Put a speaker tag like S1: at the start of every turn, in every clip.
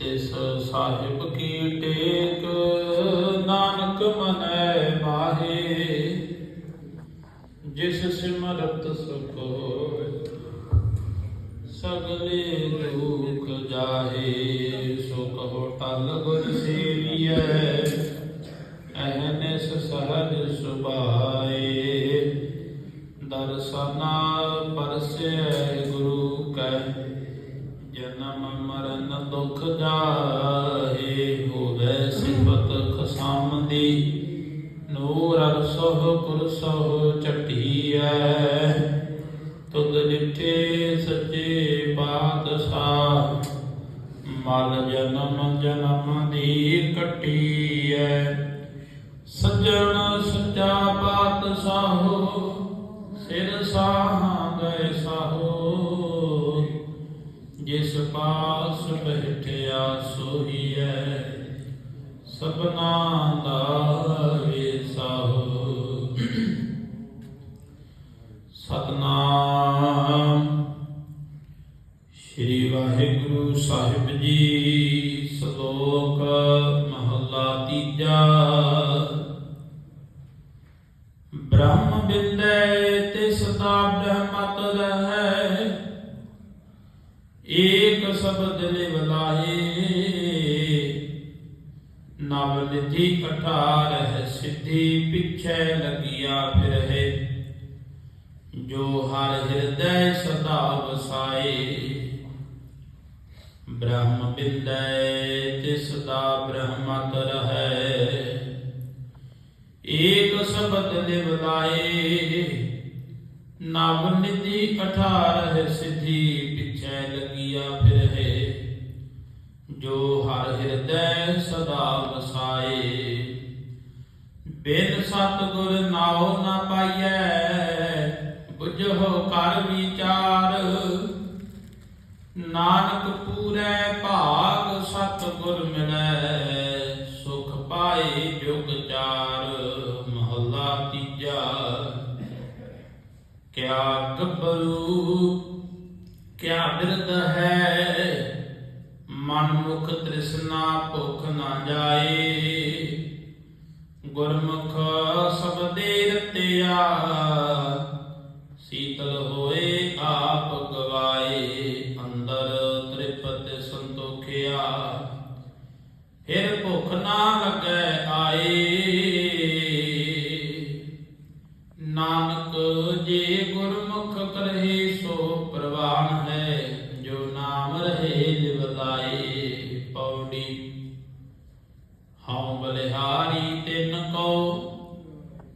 S1: ਤਿਸ ਸਾਹਿਬ ਕੀ ਟੇਕ, ਨਾਨਕ ਮਨੈ ਮਾਹੇ। ਜਿਸ ਸਿਮਰਤ ਸੁਖ ਹੋਇ ਸਗਲੇ ਦੁਖ ਜਾਹੇ। ਸੋ ਕਹੋ ਟਲ ਗੁਰ ਸੇਵੀਐ, ਅਹਨਿਸ ਸਹਜ ਸੁਭਾਏ। ਦਰਸਨਾ ਦੁਖ ਜਾਹੇ ਹੋਵੇ ਸਿਫਤ ਖਸਮ ਦੀ ਨੂਰ ਅਰਸਹ ਕੁਰਸਹ ਚਟੀਐ ਤੁਧ ਜਿਠੇ ਸੱਚੇ ਪਾਤਸ਼ਾਹ, ਮਲ ਜਨਮ ਜਨਮ ਦੀ ਕਟੀਐ। ਸੱਜਣ ਸੱਚਾ ਪਾਤਸ਼ਾਹੋ, ਸਿਰ ਸਾਹਾਂ ਗਏ ਸਾਹੋ। ਜਿਸ ਪਾਸ ਬੈਠਿਆ ਸੋਹੀਐ, ਸਭਨਾ ਦਾ ਵੇਸਾਹੋ ਸਤਨਾਮ ਸ੍ਰੀ ਵਾਹਿਗੁਰੂ ਸਾਹਿਬ ਜੀ, ਸ਼ਲੋਕ ਮਹਲਾ ਤੀਜਾ। ਬ੍ਰਹਮ ਬਿੰਦੈ ਤੇ ਸਦਾ ਬ੍ਰਹਮਤ ਰਹੈ। ਏਕ ਸ਼ਬਦ ਲਿਵਲਾਏ ਨਵ ਨਿਧੀ ਅਠਾਰ ਸਿੱਧੀ ਪਿਛੈ ਲਗਿਆ ਫਿਰਹਿ ਜੋ ਹਰ ਹਿਰਦੈ ਸਦਾ ਵਸਾਏ, ਬ੍ਰਹਮ ਬਿੰਦੈ ਤਿਸ ਦਾ ਬ੍ਰਹਮਤ ਰਹੈ ਏਕ ਸ਼ਬਦ ਲਿਵਲਾਏ ਨਵ ਨਿਧੀ ਅਠਾਰ ਸਿੱਧੀ ਜੋ ਹਰ ਹਿਰਦੈ ਸਦਾ ਵਸਾਏ। ਬਿਨ ਸਤਿਗੁਰ ਨਾਉ ਨਾ ਪਾਈਐ, ਬੁਝੋ ਕਰ ਵਿਚਾਰ। ਨਾਨਕ ਪੂਰੈ ਭਾਗ ਸਤਿਗੁਰ ਮਿਲੈ, ਸੁਖ ਪਾਏ ਜੁਗ ਚਾਰ, ਮਹੱਲਾ ਤੀਜਾ। ਕਿਆ ਗੱਭਰੂ, ਕਿਆ ਬਿਰਧ ਹੈ ਮਨ ਮੁਖ ਤ੍ਰਿਸ਼ਨਾ ਭੁਖ ਨਾ ਜਾਏ। ਗੁਰਮੁਖ ਸਬਦੇ ਰਤਿਆ, ਸੀਤਲ ਹੋਏ ਆਪ ਗਵਾਏ, ਅੰਦਰ ਤ੍ਰਿਪਤ ਸੰਤੋਖਿਆ। ਫਿਰ ਭੁਖ ਨਾ ਲੱਗੈ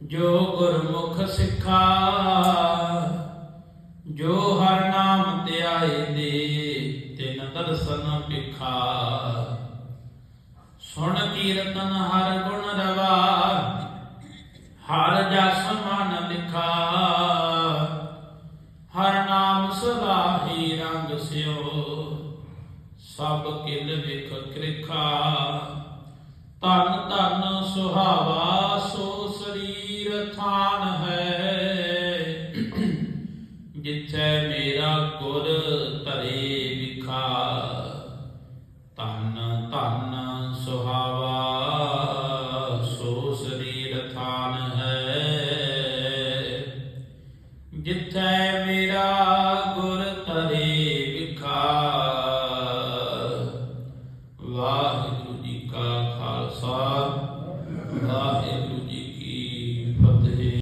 S1: ਜੋ ਗੁਰਮੁਖ ਸਿੱਖਾ ਜੋ ਹਰ ਨਾਮ ਧਿਆਏ ਦੇ, ਤਿਨ ਦਰਸ਼ਨ ਪਿਖਾ ਸੁਣ ਕੀਰਤਨ ਹਰ ਗੁਣ ਰਵਾ ਹਰ ਜਸ ਮਨ ਲਿਖਾ ਹਰ ਨਾਮ ਸਦਾ ਰੰਗ ਸਿਓ, ਸਭ ਕਿਲ ਵਿਖ ਕ੍ਰਿਖਾ ਤਨ ਤਨ ਸੁਹਾਵਾ ਸੋ ਥਾਨ ਹੈ। ਜਿੱਥੇ ਮੇਰਾ ਗੁਰ ਧਰੇ ਵਿਖਾ ਤਨ ਤਨ ਸੁਹਾਵਾ, ਸੋ ਸਰੀਰ ਥਾਨ ਹੈ। ਜਿੱਥੇ ਮੇਰਾ